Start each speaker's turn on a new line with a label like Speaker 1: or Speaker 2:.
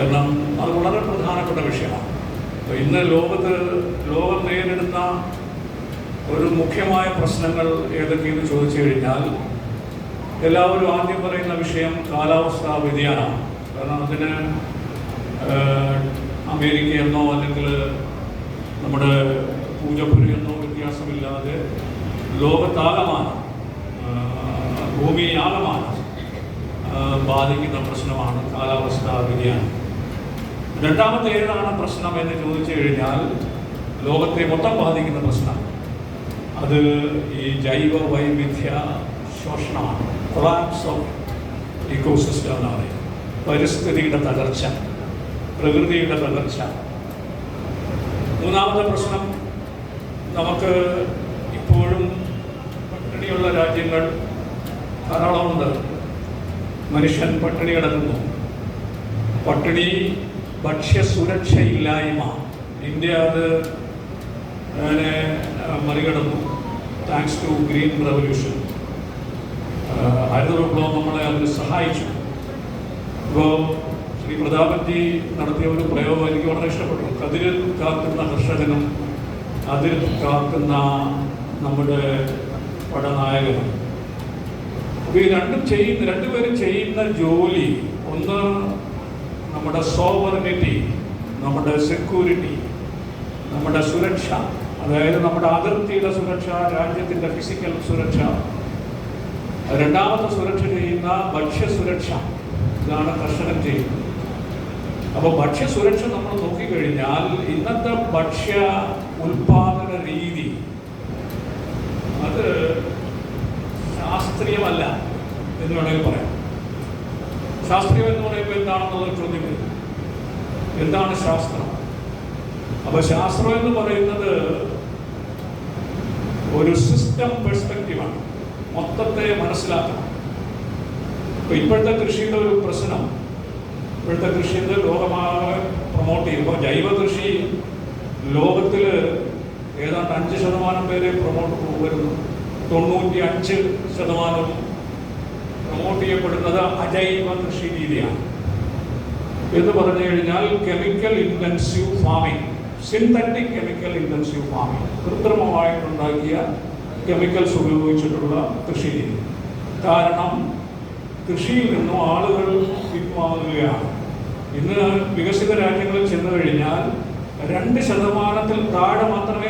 Speaker 1: കാരണം അത് വളരെ പ്രധാനപ്പെട്ട വിഷയമാണ്. അപ്പോൾ ഇന്ന് ലോകത്ത് ലോകം നേരിടുന്ന ഒരു മുഖ്യമായ പ്രശ്നങ്ങൾ ഏതൊക്കെയെന്ന് ചോദിച്ചു കഴിഞ്ഞാൽ എല്ലാവരും ആദ്യം പറയുന്ന വിഷയം കാലാവസ്ഥാ വ്യതിയാനമാണ്. കാരണം അതിന് അമേരിക്കയെന്നോ അല്ലെങ്കിൽ നമ്മുടെ പൂജപ്പുരയെന്നോ വ്യത്യാസമില്ലാതെ ലോകത്താകമാണ് ഭൂമിയാകമാണ് ബാധിക്കുന്ന പ്രശ്നമാണ് കാലാവസ്ഥാ വ്യതിയാനം. രണ്ടാമത്തെ ഏതാണ് പ്രശ്നം എന്ന് ചോദിച്ചു കഴിഞ്ഞാൽ ലോകത്തെ മൊത്തം ബാധിക്കുന്ന പ്രശ്നം. അത് ഈ ജൈവ വൈവിധ്യ ശോഷണമാണ്. കൊളാപ്സ് ഓഫ് ഇക്കോസിസ്റ്റം എന്ന് പറയും. പരിസ്ഥിതിയുടെ തകർച്ച പ്രകൃതിയുടെ തകർച്ച. മൂന്നാമത്തെ പ്രശ്നം നമുക്ക് ഇപ്പോഴും പട്ടിണിയുള്ള രാജ്യങ്ങൾ ധാരാളമുണ്ട്. മനുഷ്യൻ പട്ടിണി കിടക്കുന്നു. പട്ടിണി ഭക്ഷ്യസുരക്ഷയില്ലായ്മ. ഇന്ത്യ അത് ആ, മറികടന്നു. താങ്ക്സ് ടു ഗ്രീൻ റവല്യൂഷൻ ഹരിത വിപ്ലവം നമ്മളെ അതിന് സഹായിച്ചു. ഇപ്പോൾ ശ്രീ പ്രതാപൻജി നടത്തിയ ഒരു പ്രയോഗം എനിക്ക് വളരെ ഇഷ്ടപ്പെട്ടു. കതിരിൽ കാക്കുന്ന കർഷകനും അതിൽ കാക്കുന്ന നമ്മുടെ പടനായകനും അപ്പോൾ ഈ രണ്ടും ചെയ്യുന്ന രണ്ടുപേരും ചെയ്യുന്ന ജോലി ഒന്ന് നമ്മുടെ സോവറിനിറ്റി നമ്മുടെ സെക്യൂരിറ്റി നമ്മുടെ സുരക്ഷ അതായത് നമ്മുടെ അതിർത്തിയുടെ സുരക്ഷ രാജ്യത്തിന്റെ ഫിസിക്കൽ സുരക്ഷ രണ്ടാമത്തെ സുരക്ഷ ചെയ്യുന്ന ഭക്ഷ്യസുരക്ഷ ഇതാണ് കർഷകൻ ചെയ്യുന്നത്. അപ്പോൾ ഭക്ഷ്യസുരക്ഷ നമ്മൾ നോക്കിക്കഴിഞ്ഞാൽ ഇന്നത്തെ ഭക്ഷ്യ ഉൽപാദന രീതി അത് ശാസ്ത്രീയമല്ല എന്ന് വേണമെങ്കിൽ പറയാം. ശാസ്ത്രീയം എന്ന് പറയുമ്പോൾ എന്താണെന്നുള്ള ചോദ്യം വരും. എന്താണ് ശാസ്ത്രം? അപ്പൊ ശാസ്ത്രം എന്ന് പറയുന്നത് ഒരു സിസ്റ്റം പെർസ്പെക്റ്റീവാണ് മൊത്തത്തെ മനസ്സിലാക്കണം. ഇപ്പൊ ഇപ്പോഴത്തെ കൃഷിയുടെ ഒരു പ്രശ്നം ഇപ്പോഴത്തെ കൃഷി എന്ത് ലോകമാകെ പ്രൊമോട്ട് ചെയ്യുമ്പോൾ ജൈവ കൃഷി ലോകത്തിൽ ഏതാണ്ട് അഞ്ച് ശതമാനം പേരെ പ്രൊമോട്ട് വരുന്നു. തൊണ്ണൂറ്റി അഞ്ച് ശതമാനവും പ്രൊമോട്ട് ചെയ്യപ്പെടുന്നത് അജൈവ കൃഷി രീതിയാണ്. എന്ന് പറഞ്ഞു കഴിഞ്ഞാൽ chemical intensive farming synthetic chemical intensive farming കൃത്രിമമായിട്ടുണ്ടാക്കിയ chemicals ഉപയോഗിച്ചിട്ടുള്ള കൃഷി രീതി. കാരണം കൃഷിയിൽ നിന്നും ആളുകൾ പിന്മാറുകയാണ് ഇന്ന് വികസിത രാജ്യങ്ങളിൽ ചെന്നു കഴിഞ്ഞാൽ രണ്ട് ശതമാനത്തിൽ താഴെ മാത്രമേ